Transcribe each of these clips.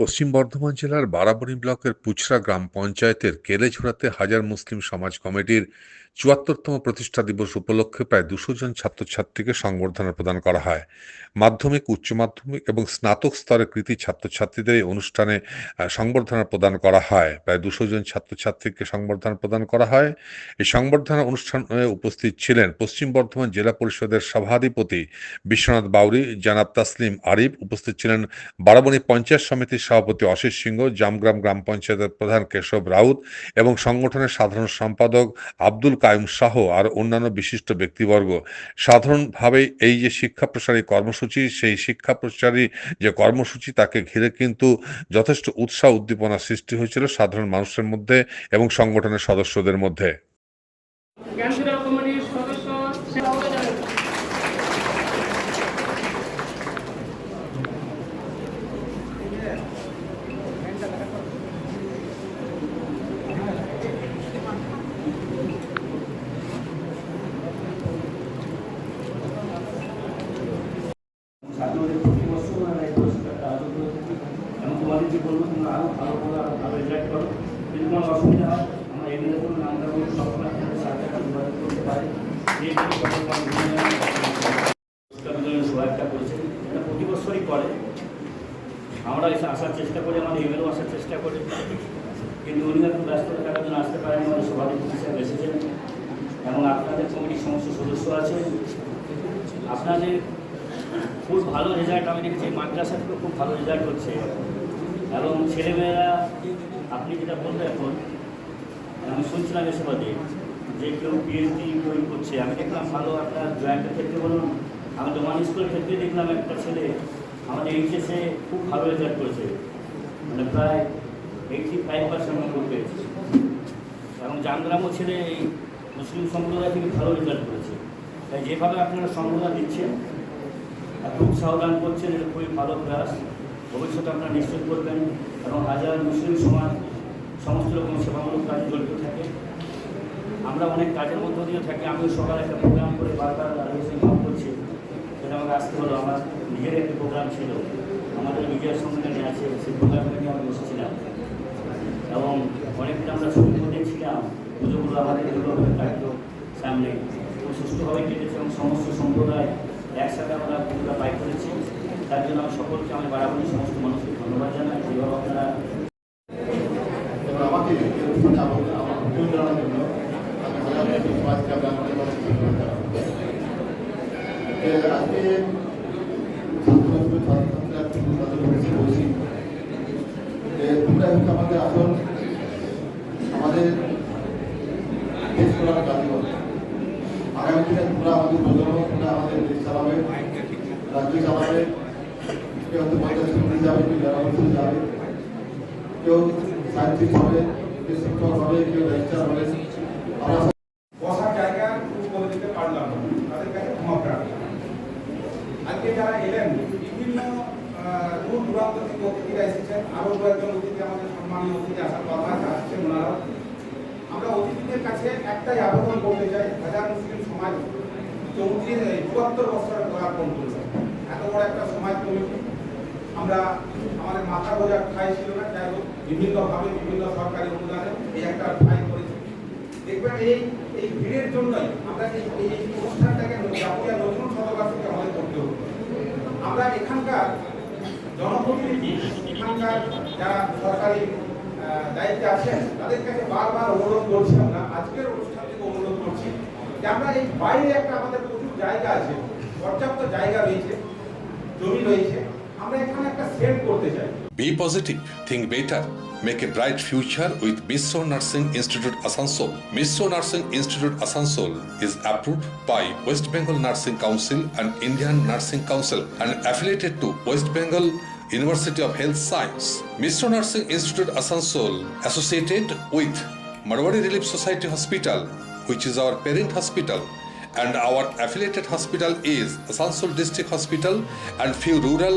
পশ্চিম বর্ধমান জেলার বারাবণী ব্লকের পুচরা গ্রাম পঞ্চায়েতের কেলেঝোড়াতে হাজার মুসলিম সমাজ কমিটির চুয়াত্তরতম প্রতিষ্ঠা দিবস উপলক্ষে প্রায় দুশো জন ছাত্রছাত্রীকে সংবর্ধনা প্রদান করা হয়। মাধ্যমিক, উচ্চ মাধ্যমিক এবং স্নাতক স্তরের কৃতি ছাত্রছাত্রীদের এই অনুষ্ঠানে সংবর্ধনা প্রদান করা হয়। প্রায় দুশো জন ছাত্রছাত্রীকে সংবর্ধনা প্রদান করা হয়। এই সংবর্ধনা অনুষ্ঠানে উপস্থিত ছিলেন পশ্চিম বর্ধমান জেলা পরিষদের সভাধিপতি বিশ্বনাথ বাউরি, জানাব তাসলিম আরিফ, উপস্থিত ছিলেন বারাবণী পঞ্চায়েত সমিতির সভাপতি অশিস সিংহ, জামগ্রাম গ্রাম পঞ্চায়েতের প্রধান কেশব রাউত এবং সংগঠনের সাধারণ সম্পাদক আব্দুল কায়ুম শাহ আর অন্যান্য বিশিষ্ট ব্যক্তিবর্গ। সাধারণভাবে এই যে শিক্ষা প্রসারী কর্মসূচি, সেই শিক্ষা প্রসারী যে কর্মসূচি, তাকে ঘিরে কিন্তু যথেষ্ট উৎসাহ উদ্দীপনা সৃষ্টি হয়েছিল সাধারণ মানুষের মধ্যে এবং সংগঠনের সদস্যদের মধ্যে ক্যান্সার কমিটির সদস্য সেবাবত জানান ছাত্রদের প্রতি বছর আমরা এই পুরস্কারটা আরও করে থাকি এবং তোমাদেরকে বলব তোমরা আরও ভালো করে আরও ভালো রেজাল্ট করো যদি কোনো অসুবিধা হয়, আমরা এগুলো কোনো নামটা বলি সবসময় আপনাদের সাথে যোগাযোগ করতে পারি। সহায়তা করেছেন এটা প্রতি বছরই করে। আমরা এসে আসার চেষ্টা করি, আমাদের এমএলও আসার চেষ্টা করি। কিন্তু উনি একটু ব্যস্ত থাকার জন্য আসতে পারেন আমাদের সভাপতি হিসেবে এসেছেন। এবং আপনাদের কমিটির সমস্ত সদস্য আছে। আপনাদের খুব ভালো রেজাল্ট আমি দেখেছি মাদ্রাসা থেকে খুব ভালো রেজাল্ট হচ্ছে। এবং ছেলেমেয়েরা, আপনি যেটা বললেন এখন, আমি শুনছিলাম এসে বাদে যে কেউ পিএইচডি কেউ করছে। আমি দেখলাম ভালো একটা জয়েন্টের ক্ষেত্রে বলুন, আমি ডোমান স্কুলের ক্ষেত্রে দেখলাম একটা ছেলে আমাদের এইচএসে খুব ভালো রেজাল্ট করেছে। মানে প্রায় এইটটি ফাইভ পার্সেন্ট নম্বর পেয়েছে। এবং জানগ্রামও ছেলে এই মুসলিম সম্প্রদায় থেকে ভালো রেজাল্ট করেছে। তাই যেভাবে আপনারা সম্প্রদায় দিচ্ছেন, এত উৎসাহ দান করছেন, এটা খুবই ভালো প্রয়াস। ভবিষ্যতে আপনারা নিশ্চিত করবেন এবং হাজার মুসলিম সমাজ সমস্ত রকম সেবামূলক কাজে জড়িত থাকে। আমরা অনেক কাজের মধ্য দিয়ে থাকি। আমিও সকালে একটা প্রোগ্রাম করে বারবার আলোচনা ভাব করছি। সেটা আমাকে আসতে হলো। আমার নিজের একটি প্রোগ্রাম ছিল। আমাদের মিডিয়ার সম্মেলনে আছে। সেই প্রোগ্রামে নিয়ে আমি বসেছিলাম এবং অনেকদিন আমরা ছুটির মধ্যে ছিলাম। পুজোগুলো আমাদের এগুলো কাটলো সামনে। সুস্থভাবে কেটেছে এবং সমস্ত সম্প্রদায় একসাথে আমরা পুজোটা পাই করেছি। তার জন্য আমি সকলকে আমি বাড়াবাড়ি সমস্ত মানুষকে ধন্যবাদ জানাই। যেভাবে আপনারা আমার আমার আমাদের আগামী দিনে তোমরা আমাদের প্রজন্ম তোমরা আমাদের দেশ চালাবে, রাজ্য চালাবে। কেউ হয়তো সমিতি যাবে কেউ পরিষদ যাবে। কেউ সায়েন্টিস্ট হবে, কেউ শিক্ষক হবে, কেউ লেকচার হবে। বিভিন্ন দূর দূরান্ত এসেছেন। আরও কয়েকজন অতিথি আমাদের সম্মানীয় অতিথি আসার কথা আসছেন আমরা অতিথিদের কাছে একটাই আবেদন করতে চাই, হাজার মুসলিম সমাজ চৌত্রিশ, চুয়াত্তর বছরের পদার্পণ করেছে এত বড় একটা সমাজ কমিটি আমরা আমাদের মাথা গোজার ঠাই ছিল না, যাই হোক, বিভিন্নভাবে বিভিন্ন সরকারি অনুদানে এই একটা ঠাই করেছি। দেখবেন এই এই ভিড়ের জন্যই আমরা এই অনুষ্ঠানটাকে জাতীয় নতুন শতবার্ষিকী আমাদের করতে হবে। আমরা এখানকার জনপ্রতিনিধি, এখানকার যারা সরকারি দায়িত্বে আছেন, তাদের কাছে বারবার অনুরোধ করছি আমরা, আজকের অনুষ্ঠান থেকে অনুরোধ করছি যে আমরা এই বাইরে একটা আমাদের প্রচুর জায়গা আছে, পর্যাপ্ত জায়গা রয়েছে, জমি রয়েছে একটা Be positive, think better, make a bright future with Misso Nursing Institute Asansol. Misso Nursing Institute Asansol is approved by West Bengal Nursing Council and Indian Nursing Council and affiliated to West Bengal University of Health Science. Misso Nursing Institute Asansol associated with Marwari Relief Society Hospital, which is our parent hospital and our affiliated hospital is Asansol District Hospital and few rural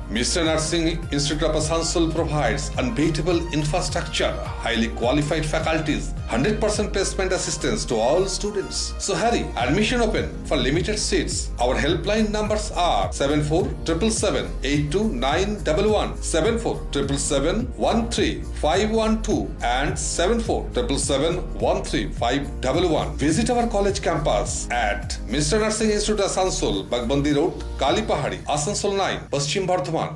Mr. Nursing Institute of Asansol provides unbeatable infrastructure, highly qualified faculties, 100% placement assistance to all students. So hurry, admission open for limited seats. Our helpline numbers are 7477 82911, 7477 13512 and 7477 13511. Visit our college campus at Mr. Nursing Institute Asansol, Bagbandi Road, Kalipahari, Asansol 9, Paschim Bardhaman.